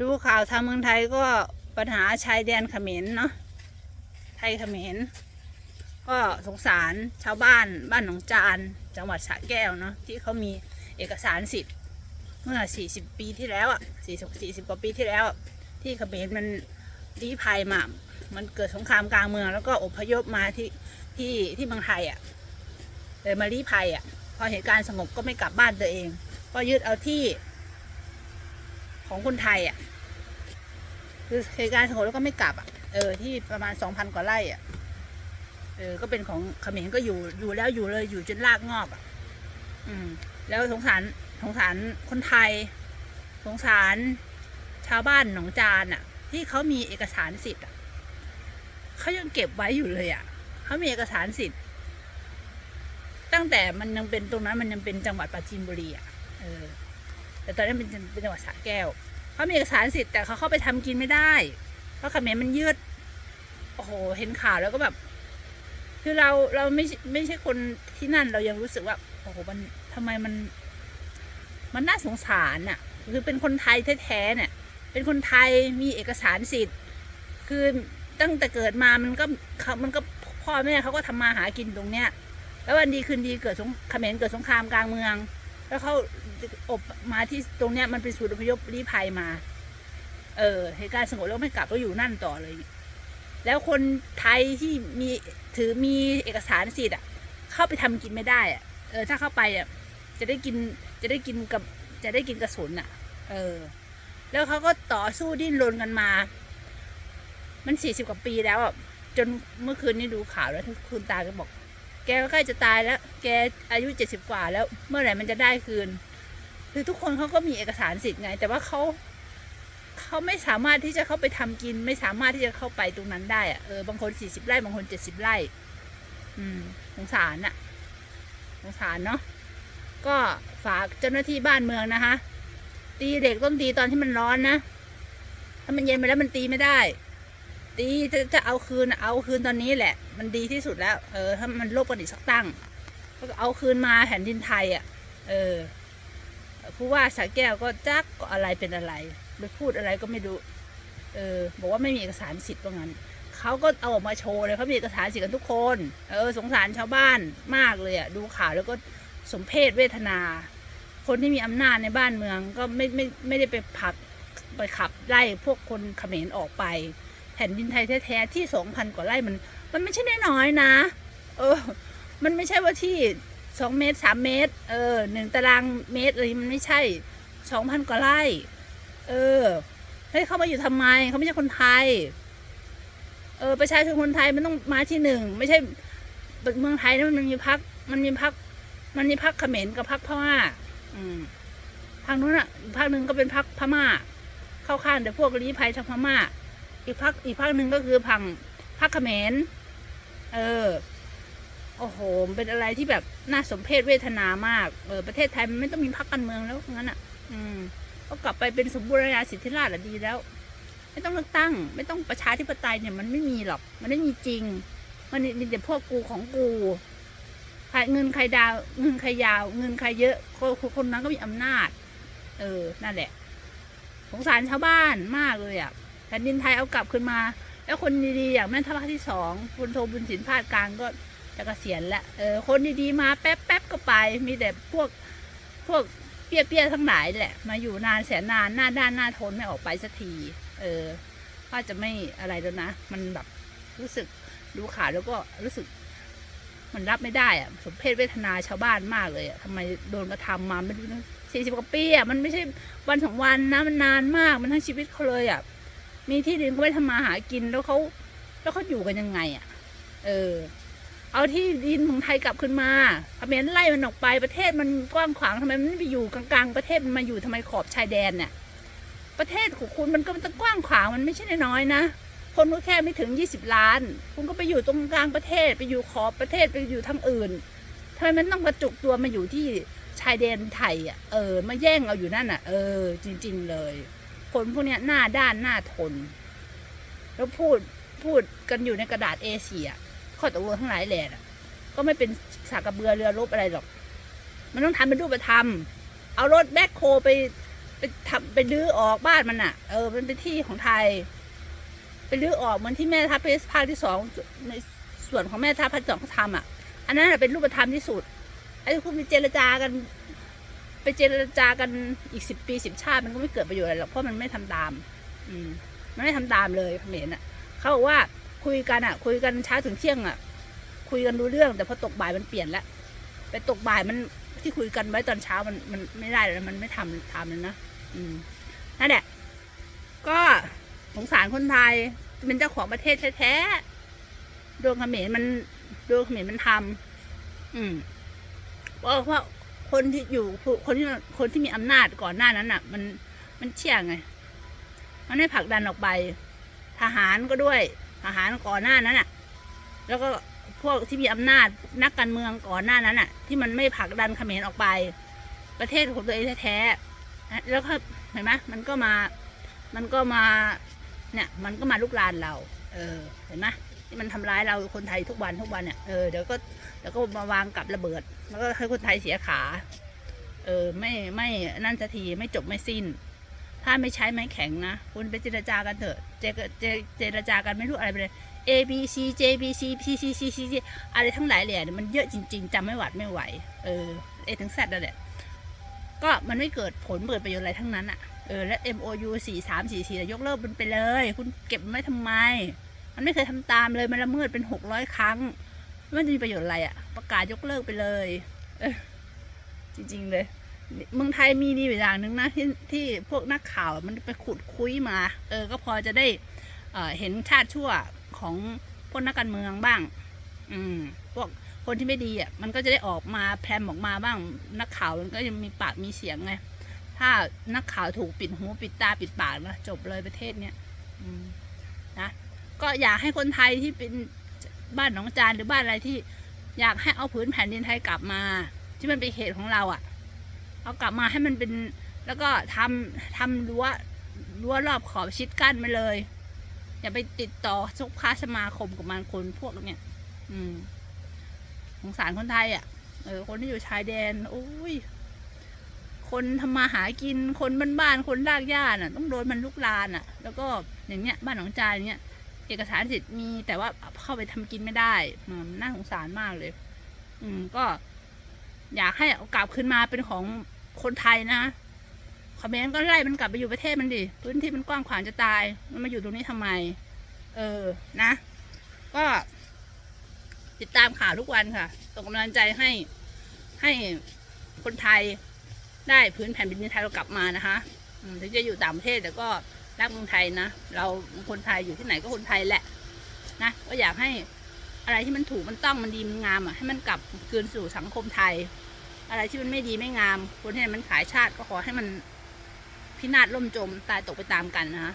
ดูข่าวทางเมืองไทยก็ปัญหาชายแดนเขมรเนาะไทยเขมรก็สงสารชาวบ้านบ้านหนองจาน จังหวัดสระแก้วเนาะที่เขามีเอกสารสิทธิ์เมื่อ 40 ปีที่แล้วอะ40 40กว่าปีที่แล้ว ที่เขมรมันลี้ภัยมา มันเกิดสงครามกลางเมือง แล้วก็อพยพมาที่ที่ที่เมืองไทยอะเลยมาลี้ภัยอะพอเหตุการณ์สงบก็ไม่กลับบ้านตัวเอง ก็ยึดเอาที่ ของคนไทยอะ คือเหตุการณ์สงบแล้วก็ไม่กลับอะเออที่ประมาณสองพันกว่าไร่อะเออก็เป็นของเขมรก็อยู่อยู่แล้วอยู่เลยอยู่จนรากงอกอะ อืม แล้วสงสารสงสารคนไทย สงสารชาวบ้านหนองจานอะ ที่เขามีเอกสารสิทธิ์อะเขายังเก็บไว้อยู่เลยอะเขามีเอกสารสิทธิ์ ตั้งแต่มันยังเป็นตรงนั้นมันยังเป็นจังหวัดปราจีนบุรีอะเออ แต่ตอนนี้เป็นเป็นจังหวัดสระแก้วเขามีเอกสารสิทธิ์แต่เขาเข้าไปทำกินไม่ได้ เพราะเขมรมันยืด โอ้โห เห็นข่าวแล้วก็แบบ คือเราเราไม่ไม่ใช่คนที่นั่นเรายังรู้สึกว่าโอ้โหมันทำไมมัน มันน่าสงสารน่ะ คือเป็นคนไทยแท้ๆเนี่ย เป็นคนไทยมีเอกสารสิทธิ์ คือตั้งแต่เกิดมามันก็เขามันก็พ่อแม่เขาก็ทำมาหากินตรงเนี้ย แล้ววันดีคืนดีเกิดสงเขมรเกิดสงครามกลางเมือง แล้วเขา อบมาที่ตรงเนี้ยมันเป็นศูนย์อพยพลี้ภัยมา เออเหตุการณ์สงบแล้วไม่กลับก็อยู่นั่นต่อเลย แล้วคนไทยที่มีถือมีเอกสารสิทธิ์อะ เข้าไปทำกินไม่ได้อะ เออ ถ้าเข้าไปอะ จะได้กินจะได้กินกับจะได้กินกระสุนอะ เออ แล้วเขาก็ต่อสู้ดิ้นรนกันมา มันสี่สิบกว่าปีแล้วอะจนเมื่อคืนนี้ดูข่าวแล้วคุณตาก็บอก แกก็ใกล้จะตายแล้ว แกอายุเจ็ดสิบกว่าแล้ว เมื่อไหร่มันจะได้คืน คือทุกคนเขาก็มีเอกสารสิทธิ์ไง แต่ว่าเขาเขาไม่สามารถที่จะเข้าไปทำกิน ไม่สามารถที่จะเข้าไปตรงนั้นได้อะเออบางคนสี่สิบไร่บางคนเจ็ดสิบไร่ อืมสงสารน่ะสงสารเนาะก็ฝากเจ้าหน้าที่บ้านเมืองนะคะ ตีเด็กต้องตีตอนที่มันร้อนนะถ้ามันเย็นไปแล้วมันตีไม่ได้ ตีจะจะเอาคืนเอาคืนตอนนี้แหละ มันดีที่สุดแล้ว เออถ้ามันโลกระดิสักตั้งก็เอาคืนมาแผ่นดินไทยอะ เออ ผู้ว่าสาแก้วก็จักก็อะไรเป็นอะไรไปพูดอะไรก็ไม่รู้เออบอกว่าไม่มีเอกสารสิทธิ์ว่างั้นเขาก็เอาออกมาโชว์เลยเขามีเอกสารสิทธิ์กันทุกคน เออสงสารชาวบ้านมากเลยอะดูข่าวแล้วก็สมเพศเวทนา คนที่มีอำนาจในบ้านเมืองก็ไม่ไม่ไม่ได้ไปผักไปขับไล่พวกคนเขมรออกไป แผ่นดินไทยแท้ๆที่สองพันกว่าไร่มัน มันไม่ใช่น้อยๆนะ เออ มันไม่ใช่ว่าที่ สองเมตรสามเมตร เออหนึ่งตารางเมตรอะไรมันไม่ใช่สองพันกว่าไร่เออเฮ้ยเขามาอยู่ทำไมเขาไม่ใช่คนไทย เออประชาชนคนไทยมันต้องมาที่หนึ่งไม่ใช่เมืองไทยนะมันมีพักมันมีพักมันมีพักเขมรกับพักพม่า อืมทางนู้นอะอีกภาคหนึ่งก็เป็นพักพม่า เข้าข้างแต่พวกลี้ภัยทางพม่า อีกพักอีกพักหนึ่งก็คือพังพักเขมร เออ โอ้โหเป็นอะไรที่แบบน่าสมเพชเวทนามากเออประเทศไทยมันไม่ต้องมีพักการเมืองแล้วงั้นอะ อืมก็กลับไปเป็นสมบูรณาสิทธิราชย์อะดีแล้ว ไม่ต้องเลือกตั้ง ไม่ต้องประชาธิปไตยเนี่ยมันไม่มีหรอก มันไม่มีจริง มันมีแต่พวกกูของกูใครเงินใครดาว เงินใครยาว เงินใครเยอะคนคนนั้นก็มีอำนาจ เออ นั่นแหละสงสารชาวบ้านมากเลยอะแผ่นดินไทยเอากลับขึ้นมา แล้วคนดีๆอย่างแม่ทัพภาคที่สองคุณโทบุญสินพาดกลางก็ จะเกษียณแล้วเออคนดีๆมาแป๊บแป๊บก็ไปมีแต่พวกพวกเปี้ยๆทั้งหลายแหละ มาอยู่นานแสนนานหน้าด้านหน้าทนไม่ออกไปสักที เออว่าจะไม่อะไรแล้วนะ มันแบบรู้สึกดูข่าวแล้วก็รู้สึก มันรับไม่ได้อะสมเพศเวทนาชาวบ้านมากเลยอะทำไมโดนกระทำมาไม่รู้สี่สิบกว่าปีอะมันไม่ใช่วันสองวันนะมันนานมากมันทั้งชีวิตเขาเลยอะมีที่ดินก็ไม่ทำมาหากินแล้วเขาแล้วเขาอยู่กันยังไงอะเออ เอาที่ดินของไทยกลับขึ้นมาเขมรไล่มันออกไปประเทศมันกว้างขวางทำไมมันไม่ไปอยู่กลางๆประเทศมันมาอยู่ทำไมขอบชายแดนเนี่ยประเทศของคุณมันก็มันต้องกว้างขวางมันไม่ใช่น้อยๆนะ คนก็แค่ไม่ถึงยี่สิบล้าน คุณก็ไปอยู่ตรงกลางประเทศไปอยู่ขอบประเทศไปอยู่ทางอื่นทำไมมันต้องกระจุกตัวมาอยู่ที่ชายแดนไทยอะเออมาแย่งเอาอยู่นั่นอะ เออ จริง ๆ เลย คนพวกเนี้ยหน้าด้านหน้าทน แล้วพูดพูดกันอยู่ในกระดาษเอเชีย ข้อตกลงทั้งหลายแหล่ะ ก็ไม่เป็นสากกระเบือเรือรบอะไรหรอก มันต้องทำเป็นรูปธรรม เอารถแบ็คโคไปไปทำไปรื้อออกบ้านมันอะ เออมันเป็นที่ของไทย ไปรื้อออกเหมือนที่แม่ทัพเพสภาคที่สองในส่วนของแม่ทัพภาคสองเขาทำอะ อันนั้นนะเป็นรูปธรรมที่สุดไอ้คุณไปเจรจากัน ไปเจรจากันอีกสิบปีสิบชาติมันก็ไม่เกิดประโยชน์อะไรหรอกเพราะมันไม่ทำตาม อืม มันไม่ทำตามเลยเขมรอะ เขาบอกว่า คุยกันอะ คุยกันเช้าถึงเที่ยงอะ คุยกันรู้เรื่อง แต่พอตกบ่ายมันเปลี่ยนแล้วไปตกบ่ายมันที่คุยกันไว้ตอนเช้ามันมันไม่ได้แล้วมันไม่ทำทำเลยนะอืมนั่นแหละก็สงสารคนไทยเป็นเจ้าของประเทศแท้ๆโดนเขมรมันโดนเขมรมันทำอืมเพราะเพราะคนที่อยู่คนที่คนที่มีอำนาจก่อนหน้านั้นอะ มันมันเชี่ยงไง มันไม่ผลักดันออกไป ทหารก็ด้วย ทหารก่อนหน้านั้นอะ แล้วก็พวกที่มีอำนาจนักการเมืองก่อนหน้านั้นอะ ที่มันไม่ผลักดันเขมรออกไป ประเทศของตัวเองแท้ๆแล้วก็เห็นไหมมันก็มา มันก็มา เนี่ย มันก็มาลุกลานเรา เออ เห็นไหมที่มันทำร้ายเราคนไทยทุกวันทุกวันเนี่ย เออ เดี๋ยวก็ เดี๋ยวก็มาวางกับระเบิด แล้วก็ให้คนไทยเสียขา เออ ไม่ ไม่ นั่นสักที ไม่จบไม่สิ้น ถ้าไม่ใช้ไม้แข็งนะ คุณไปเจรจากันเถอะ เจเจเจรจากันไม่รู้อะไรไปเลย A B C J B C P C C C C อะไรทั้งหลายเลยเนี่มันเยอะจริง ๆจำไม่หวัดไม่ไหว เออเอถึงแซดนั่นแหละก็มันไม่เกิดผลเกิดประโยชน์อะไรทั้งนั้นอะ่ะ เออ และ M O U สี่สามสี่สี่ยกเลิกมันไปเลย คุณเก็บมันไว้ทำไม มันไม่เคยทำตามเลย มันละเมิดเป็นหกร้อยครั้ง มันจะมีประโยชน์อะไรอะ ประกาศยกเลิกไปเลย เออ จริง ๆ เลย เมืองไทยมีดีอยู่อย่างหนึ่งนะที่ที่พวกนักข่าวมันไปขุดคุยมา เออ ก็พอจะได้เออเห็นชาติชั่วของพวกนักการเมืองบ้าง อืม พวกคนที่ไม่ดีอะ มันก็จะได้ออกมาแพรมออกมาบ้าง นักข่าวมันก็ยังมีปากมีเสียงไง ถ้านักข่าวถูกปิดหูปิดตาปิดปากนะจบเลยประเทศเนี้ยนะ ก็อยากให้คนไทยที่เป็นบ้านหนองจานหรือบ้านอะไรที่ อยากให้เอาผืนแผ่นดินไทยกลับมา ที่มันเป็นเขตของเราอะ เอากลับมาให้มันเป็น แล้วก็ทำทำรั้วรั้วรอบขอบชิดกั้นไปเลย อย่าไปติดต่อสุขาสมาคมกับมันคนพวกเนี้ยอืมสงสารคนไทยอะเออคนที่อยู่ชายแดนโอ้ยคนทำมาหากินคนบ้านๆคนรากหญ้าน่ะ ต้องโดนมันลุกลานอะ แล้วก็อย่างเงี้ยบ้านหนองจานเนี้ยเอกสารสิทธิ์มีแต่ว่าเข้าไปทำกินไม่ได้น่าสงสารมากเลย อืมก็ อยากให้เอากลับขึ้นมาเป็นของ คนไทยนะคอมเขมนต์ก็ไล่มันกลับไปอยู่ประเทศมันดิ พื้นที่มันกว้างขวางจะตาย มันมาอยู่ตรงนี้ทำไม เออ นะ ก็ ติดตามข่าวทุกวันค่ะ ส่งกำลังใจให้ ให้คนไทยได้พื้นแผ่นดินไทยเรากลับมานะคะถึงจะอยู่ต่างประเทศแต่ก็รักเมืองไทยนะ เราคนไทยอยู่ที่ไหนก็คนไทยแหละ นะ ก็อยากให้อะไรที่มันถูกมันต้องมันดีมันงามอะให้มันกลับคืนสู่สังคมไทย อะไรที่มันไม่ดีไม่งาม คนที่มันขายชาติก็ขอให้มันพินาศล่มจมตายตกไปตามกันนะฮะ